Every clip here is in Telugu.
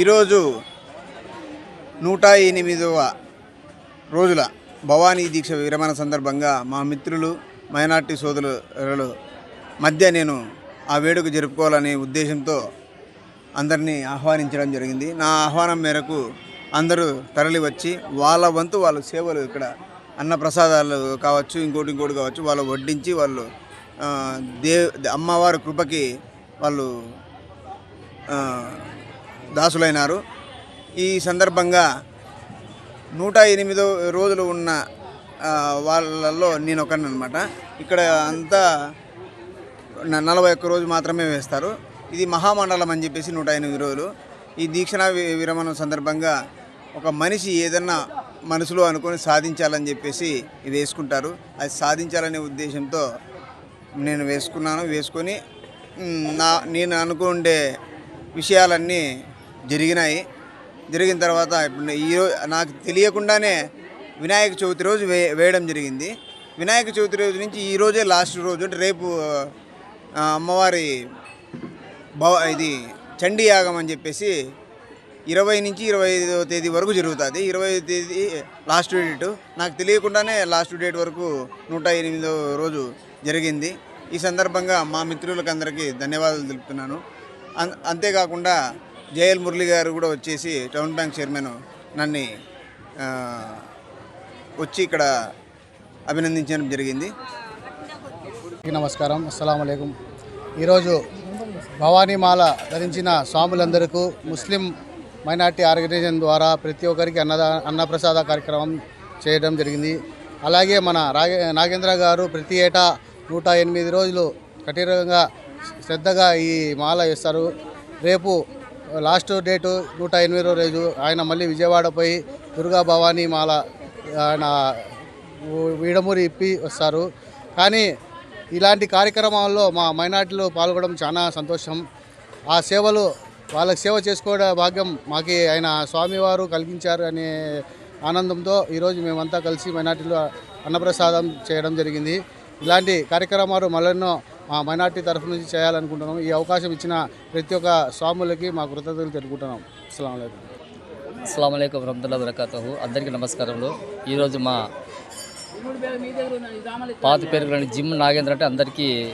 ఈరోజు నూట ఎనిమిదవ రోజుల భవానీ దీక్ష విరమణ సందర్భంగా మా మిత్రులు మైనార్టీ సోదరుల మధ్య నేను ఆ వేడుక జరుపుకోవాలనే ఉద్దేశంతో అందరినీ ఆహ్వానించడం జరిగింది. నా ఆహ్వానం మేరకు అందరూ తరలి వచ్చి వాళ్ళ వంతు వాళ్ళ సేవలు ఇక్కడ అన్నప్రసాదాలు కావచ్చు ఇంకోటి ఇంకోటి కావచ్చు వాళ్ళు వడ్డించి వాళ్ళు దేవ్ దే అమ్మవారి కృపకి వాళ్ళు దాసులైనారు. ఈ సందర్భంగా నూట ఎనిమిదో రోజులు ఉన్న వాళ్ళల్లో నేను ఒకరిని అనమాట ఇక్కడ అంతా నలభై ఒక్క రోజు మాత్రమే వేస్తారు. ఇది మహామండలం అని చెప్పేసి నూట ఎనిమిది రోజులు. ఈ దీక్షణ విరమణ సందర్భంగా ఒక మనిషి ఏదన్నా మనసులో అనుకొని సాధించాలని చెప్పేసి వేసుకుంటారు. అది సాధించాలనే ఉద్దేశంతో నేను వేసుకున్నాను. వేసుకొని నా నేను అనుకుండే విషయాలన్నీ జరిగినాయి. జరిగిన తర్వాత ఇప్పుడు ఈ నాకు తెలియకుండానే వినాయక చవితి రోజు వే వేయడం జరిగింది. వినాయక చవితి రోజు నుంచి ఈ రోజే లాస్ట్ రోజు అంటే రేపు అమ్మవారి భవ ఇది చండీ యాగం అని చెప్పేసి ఇరవై నుంచి ఇరవై ఐదవ తేదీ వరకు జరుగుతుంది. ఇరవై తేదీ లాస్ట్ డేట్. నాకు తెలియకుండానే లాస్ట్ డేట్ వరకు నూట ఎనిమిదో రోజు జరిగింది. ఈ సందర్భంగా మా మిత్రులకు అందరికీ ధన్యవాదాలు తెలుపుతున్నాను. అంతేకాకుండా జేఎల్ మురళి గారు కూడా వచ్చేసి టౌన్ బ్యాంక్ చైర్మన్ నన్ను వచ్చి ఇక్కడ అభినందించడం జరిగింది. నమస్కారం. అస్సలం అయికం ఈరోజు భవానీమాల ధరించిన స్వాములందరికీ ముస్లిం మైనార్టీ ఆర్గనైజేషన్ ద్వారా ప్రతి ఒక్కరికి అన్నదా అన్నప్రసాద కార్యక్రమం చేయడం జరిగింది. అలాగే మన రాగే నాగేంద్ర గారు ప్రతి ఏటా నూట ఎనిమిది రోజులు కఠినంగా శ్రద్ధగా ఈ మాల వేస్తారు. రేపు లాస్ట్ డేటు నూట ఎనిమిదో రోజు ఆయన మళ్ళీ విజయవాడ పోయి దుర్గా భవానీ మాల ఆయన వీడమూరి ఇప్పి వస్తారు. కానీ ఇలాంటి కార్యక్రమాల్లో మా మైనార్టీలు పాల్గొనడం చాలా సంతోషం. ఆ సేవలు వాళ్ళకి సేవ చేసుకోవడం భాగ్యం మాకి. ఆయన స్వామివారు కలిగించారు అనే ఆనందంతో ఈరోజు మేమంతా కలిసి మైనార్టీలు అన్నప్రసాదం చేయడం జరిగింది. ఇలాంటి కార్యక్రమాలు మళ్ళెన్నో మా మైనార్టీ తరఫు నుంచి చేయాలనుకుంటున్నాం ఈ అవకాశం ఇచ్చిన ప్రతి ఒక్క స్వాములకి మా కృతజ్ఞతలు తెలుపుకుంటున్నాం. అస్సలం అయికం అస్సలం అయికం రహమతుల్లా వరకాతహు అందరికీ నమస్కారములు. ఈరోజు మా పాత పేరులోని జిమ్ నాగేంద్ర అంటే అందరికీ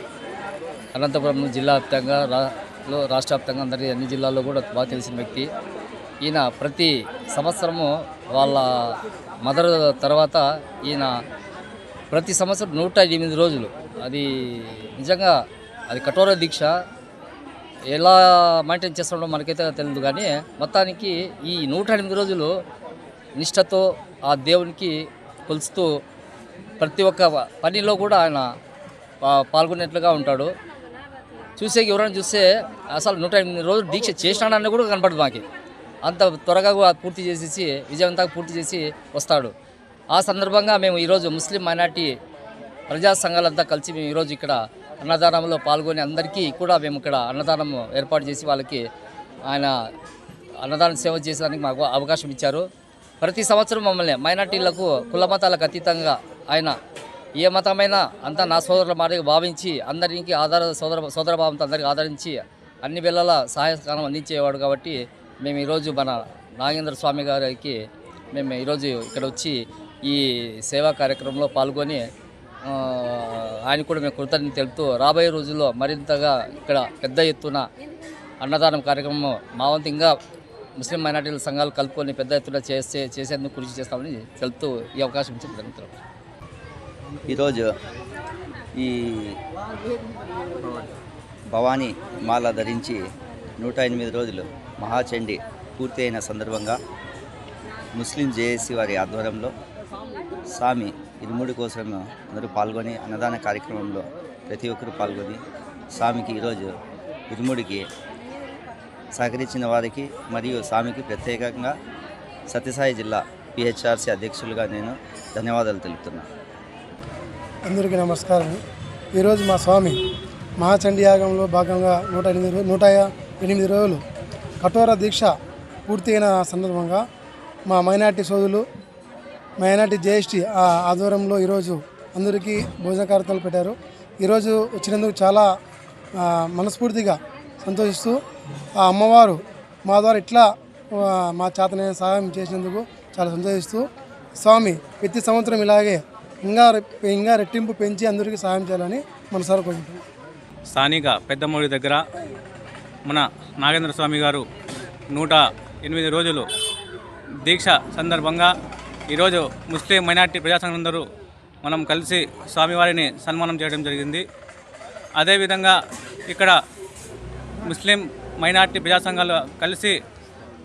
అనంతపురం జిల్లా వ్యాప్తంగా రా- రాష్ట్ర వ్యాప్తంగా అందరికీ అన్ని జిల్లాల్లో కూడా బాగా తెలిసిన వ్యక్తి. ఈయన ప్రతి సంవత్సరము వాళ్ళ మదర్ తర్వాత ఈయన ప్రతి సంవత్సరం నూట ఎనిమిది రోజులు. అది నిజంగా అది కఠోర దీక్ష. ఎలా మెయింటైన్ చేస్తుండో మనకైతే తెలియదు కానీ మొత్తానికి ఈ నూట ఎనిమిది రోజులు నిష్టతో ఆ దేవునికి కొలుస్తూ ప్రతి ఒక్క పనిలో కూడా ఆయన పాల్గొనేట్లుగా ఉంటాడు. చూసే ఎవరైనా చూస్తే అసలు నూట ఎనిమిది రోజులు దీక్ష చేసినాడని కూడా కనపడదు మాకు. అంత త్వరగా పూర్తి చేసేసి విజయవంతంగా పూర్తి చేసి వస్తాడు. ఆ సందర్భంగా మేము ఈరోజు ముస్లిం మైనార్టీ ప్రజా సంఘాలంతా కలిసి మేము ఈరోజు ఇక్కడ అన్నదానంలో పాల్గొని అందరికీ కూడా మేము ఇక్కడ అన్నదానం ఏర్పాటు చేసి వాళ్ళకి ఆయన అన్నదాన సేవ చేసేదానికి మాకు అవకాశం ఇచ్చారు. ప్రతి సంవత్సరం మమ్మల్ని మైనార్టీలకు కుల మతాలకు అతీతంగా ఆయన ఏ మతమైనా అంతా నా సోదరుల మాదిరిగా భావించి అందరికీ ఆధార సోదర సోదర భావంతో అందరికీ ఆదరించి అన్ని వేళల సహాయకారం అందించేవాడు కాబట్టి మేము ఈరోజు మన నాగేంద్ర స్వామి గారికి మేము ఈరోజు ఇక్కడ వచ్చి ఈ సేవా కార్యక్రమంలో పాల్గొని ఆయన కూడా మేము కృతజ్ఞత తెలుపుతూ రాబోయే రోజుల్లో మరింతగా ఇక్కడ పెద్ద ఎత్తున అన్నదానం కార్యక్రమం మా వంతు ఇంకా ముస్లిం మైనార్టీల సంఘాలు కలుపుకొని పెద్ద ఎత్తున చేసే చేసేందుకు కృషి చేస్తామని తెలుపుతూ ఈ అవకాశం ఇచ్చిన ధన్యవాదాలు ఈరోజు ఈ భవానీ మాల ధరించి నూట ఎనిమిది రోజులు మహాచండి పూర్తి అయిన సందర్భంగా ముస్లిం జేఏసీ వారి ఆధ్వర్యంలో స్వామి ఇరుముడి కోసం అందరూ పాల్గొని అన్నదాన కార్యక్రమంలో ప్రతి ఒక్కరు పాల్గొని స్వామికి ఈరోజు ఇరుముడికి సహకరించిన వారికి మరియు స్వామికి ప్రత్యేకంగా సత్యసాయి జిల్లా పిహెచ్ఆర్సీ అధ్యక్షులుగా నేను ధన్యవాదాలు తెలుపుతున్నాను అందరికీ నమస్కారం. ఈరోజు మా స్వామి మహాచండీ యాగంలో భాగంగా నూట ఎనిమిది నూట ఎనిమిది రోజులు కఠోర దీక్ష పూర్తయిన సందర్భంగా మా మైనార్టీ సోదరులు మైనార్టీ జేఎస్టీ ఆ ఆధ్వర్యంలో ఈరోజు అందరికీ భోజన కార్యక్రమాలు పెట్టారు. ఈరోజు వచ్చినందుకు చాలా మనస్ఫూర్తిగా సంతోషిస్తూ ఆ అమ్మవారు మా ద్వారా ఇట్లా మా చేతనైన సహాయం చేసినందుకు చాలా సంతోషిస్తూ స్వామి ప్రతి సంవత్సరం ఇలాగే ఇంకా రె- ఇంకా రెట్టింపు పెంచి అందరికీ సహాయం చేయాలని మనసారా కోరుకుంటున్నాం. స్థానిక పెద్దమూడి దగ్గర మన నాగేంద్ర స్వామి గారు నూట ఎనిమిది రోజులు దీక్ష సందర్భంగా ఈరోజు ముస్లిం మైనార్టీ ప్రజాసంఘం అందరూ మనం కలిసి స్వామివారిని సన్మానం చేయడం జరిగింది. అదేవిధంగా ఇక్కడ ముస్లిం మైనార్టీ ప్రజాసంఘాలు కలిసి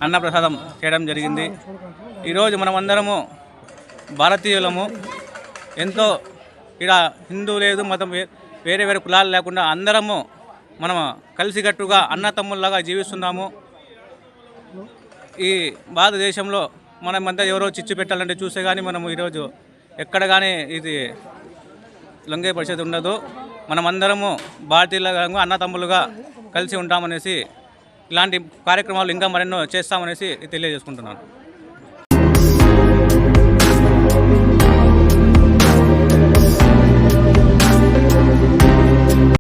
అన్నప్రసాదం చేయడం జరిగింది. ఈరోజు మనమందరము భారతీయులము. ఎంతో ఇక్కడ హిందూ లేదు మతం వే- వేరే వేరే కులాలు లేకుండా అందరము మనం కలిసికట్టుగా అన్నతమ్ముల్లాగా జీవిస్తున్నాము. ఈ భారతదేశంలో మనమంతా ఎవరో చిచ్చు పెట్టాలంటే చూస్తే కానీ మనము ఈరోజు ఎక్కడ కానీ ఇది లొంగే పరిస్థితి ఉండదు. మనమందరము భారతీయులుగా అన్నతమ్ములుగా కలిసి ఉంటామనేసి ఇలాంటి కార్యక్రమాలు ఇంకా మరెన్నో చేస్తామనేసి తెలియజేసుకుంటున్నాను.